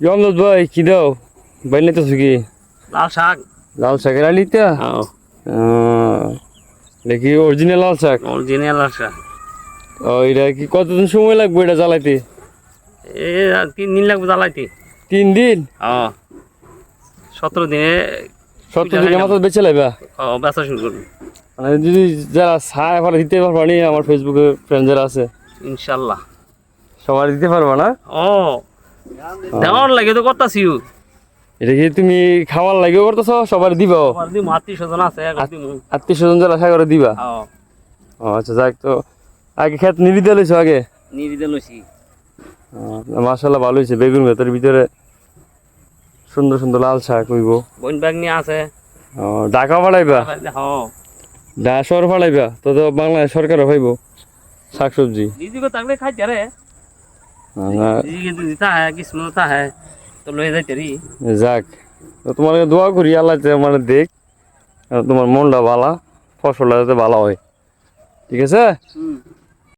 জমদত ভাই কি দাও? বাইলে তো কি? লাল শাক। লাল শাকের আলিতে দেখি অরিজিনাল লাল শাক? অরিজিনাল লাল শাক। ও এটা কি কতদিন সময় লাগবে এটা জ্বালাইতে? এ তিন দিন লাগবে জ্বালাইতে। তিন দিন? ও সতেরো দিনে সত্তর দিনের মাথা বেছে লাইবা? ও বেচা শুরু করব। মানে যদি যারা ছায় ভালো দিতে পারবা নি আমার ফেসবুকে ফ্রেন্ড যারা আছে ইনশাল্লাহ। সবার দিতে পারবা না? ও। দেওয়ার লাগে তো এটা কি তুমি খাওয়ার লাগেও করতেছ? সবার দিবা? আত্মীয় স্বজন আছে। আত্মীয় স্বজন যারা আশা করে দিবা? ও আচ্ছা যাক তো। আগে খেত লইছো আগে? নিরিদে লইছি। মাসাল্লাহ ভালো হয়েছে বেগুন ভেতরের ভিতরে সুন্দর সুন্দর লাল শাক হইব। বইন ব্যাগ নিয়ে আছে। ও, ঢাকা ফালাইবা হ ঢাকা শহর ফালাইবা তো তো বাংলাদেশ সরকারও পাইব শাক সবজি দিদিকে থাকলে খাইতে রে। না, দিদিকে যদি তাহে কিছু তাহে তো লয়ে যাইতে রি যাক তো তোমার দোয়া করি আল্লাহ যে মানে দেখ আর তোমার মনটা ভালা ফসলটা যাতে ভালো হয় ঠিক আছে হুম